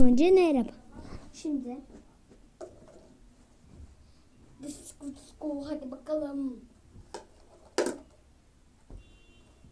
önce ne yap? Şimdi Disco disco hadi bakalım.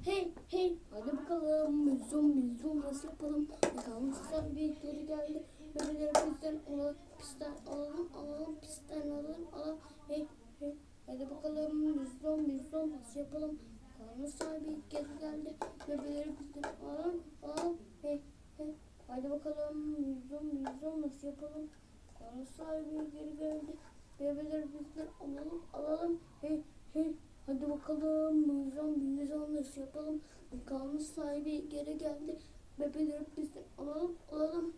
Hey hey hadi bakalım. Müzum müzum nasıl yapalım? Bakalım sizden büyükleri geldi. Bebeleri bizden alalım. Pistten alalım alalım pistten alalım alalım. Hey hey hadi bakalım. Müzum müzum nasıl yapalım? Bakalım sahibi geri geldi. Bebeleri bizden alalım alalım. Hey hey hadi bakalım. Müzum müzum nasıl yapalım? Bakalım sahibi geri geldi. Bebeleri bizden alalım alalım. Hey hey hadi bakalım. Müzum müzum nasıl yapalım? Bakalım sahibi geri geldi. Bebeleri bizden alalım alalım.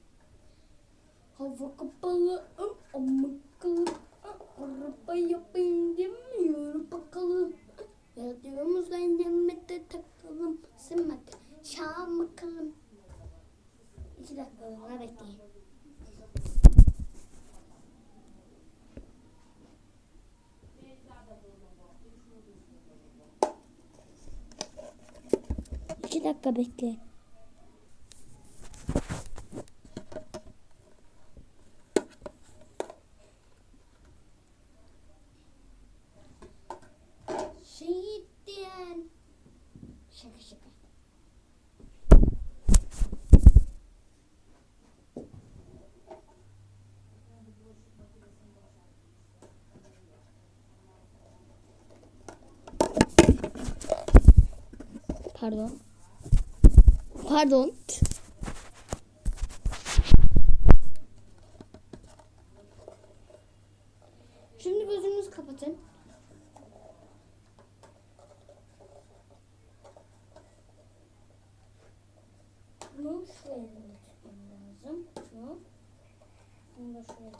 Hava kapalı ama kapalı. Dakika bekle. Şaka şaka. Pardon. Pardon. Şimdi gözünüzü kapatın. Bunu tutmam lazım. Bunu da şuraya.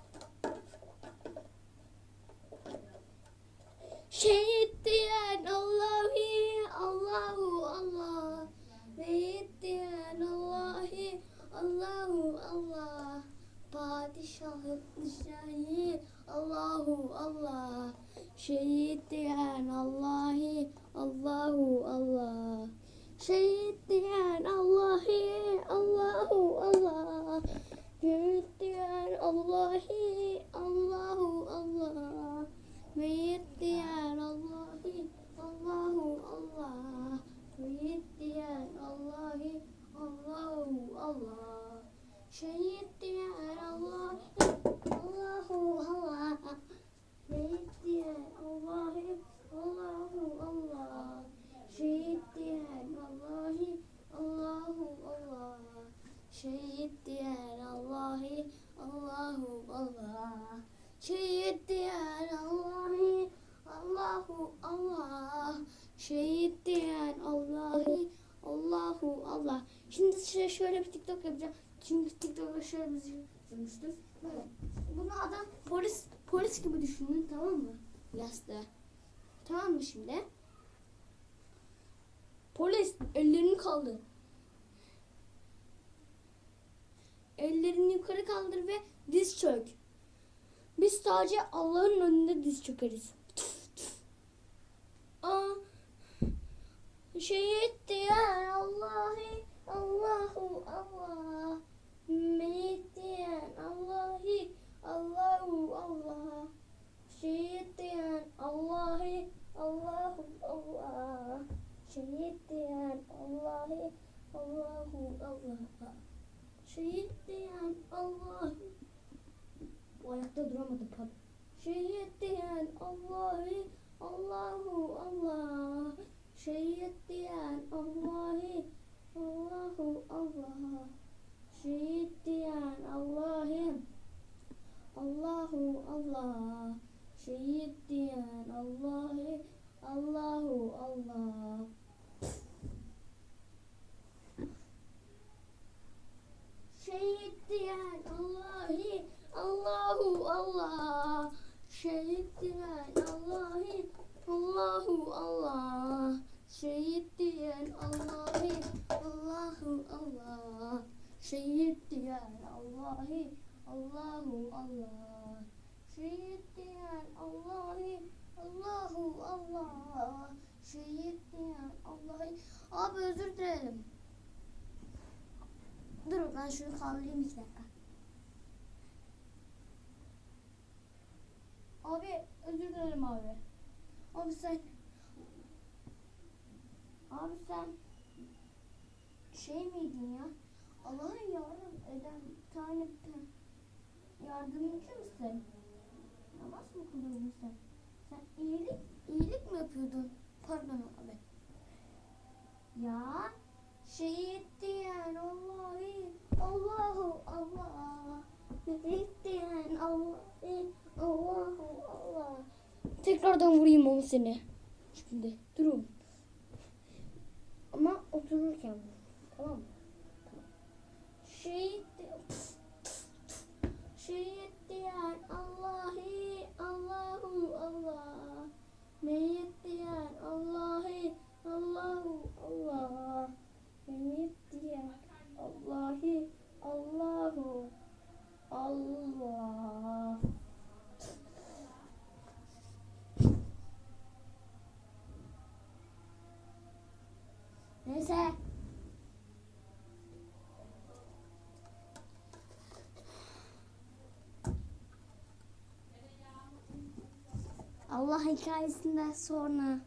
Şehit diyen Allah'ı Allahu Allah. Şehit diyen Allah'ı Allahu Allah. Padişahı şahı Allah. Şehit diyen Allah'ı Allahu Allah. Şehit diyen Allah'ı Allahu Allah. Şehit diyen Allah'ı Allahu Allah. Şehit diyen Allah'ı Allahu Allah. Şehit diyen Allah'ı Allahu Allah. Şehit diyen Allah'ı Allahu Allah. Şehit diyen Allah'ı Allahu Allah. Şehit diyen Allah'ı Allahu Allah. Şehit diyen Allah'ı Allahu Allah. Şehit diyen Allah'ı Allahu Allah. Şehit diyen Allah'ı Allahu Allah. Şimdi size şöyle bir TikTok yapacağım. Çünkü TikTok'ta şöyle bir şey. Böyle. Bunu adam polis polis gibi düşünün tamam mı? Yastığı. Tamam mı şimdi? Polis ellerini kaldır. Ellerini yukarı kaldır ve diz çök. Biz sadece Allah'ın önünde diz çökeriz. Aa, şehit diyen Allah'ı Allahu Allah. Diyen Allah'ı Allahu Allah. Şehit diyen Allah'ı Allahu Allah. Şehit diyen Allah'ı Allahu Allah. Şehit diyen Allah'ı Bu ayakta duramadı pardon. Şehit diyen Allah'ı Allahu Allah. Şehit diyen Allah'ı Allahu Allah. Şehit diyen Allah'ı Allahu Allah. Şehit diyen Allah'ı Allahu Allah. Allah'ı Allah'ım Allah Şehit diyar Allah'ı Allah'ım Allah Şehit diyar Allah'ı Allah'ım Allah Şehit diyar Allah'ı Abi özür dilerim. Dur ben şunu kaldırayım iki dakika. Abi özür dilerim abi. Abi sen Abi sen şey miydin ya? Allah'a yardım eden tane yardımcı mısın? Namaz mı kılıyordun sen? Sen iyilik, iyilik mi yapıyordun? Pardon abi. Ya şehit diyen Allah'ı Allahu Allah şehit diyen Allah'ı Allahu Allah Tekrardan vurayım onu seni. Şimdi durun. Vur. Tamam mı? Tamam. Şehit Şehit diyen Allah'ı Allahu Allah Meyyit diyen Allah'ı Allahu Allah Meyyit diyen Allah'ı Allahu Allah Neyse. Allah hikayesinden sonra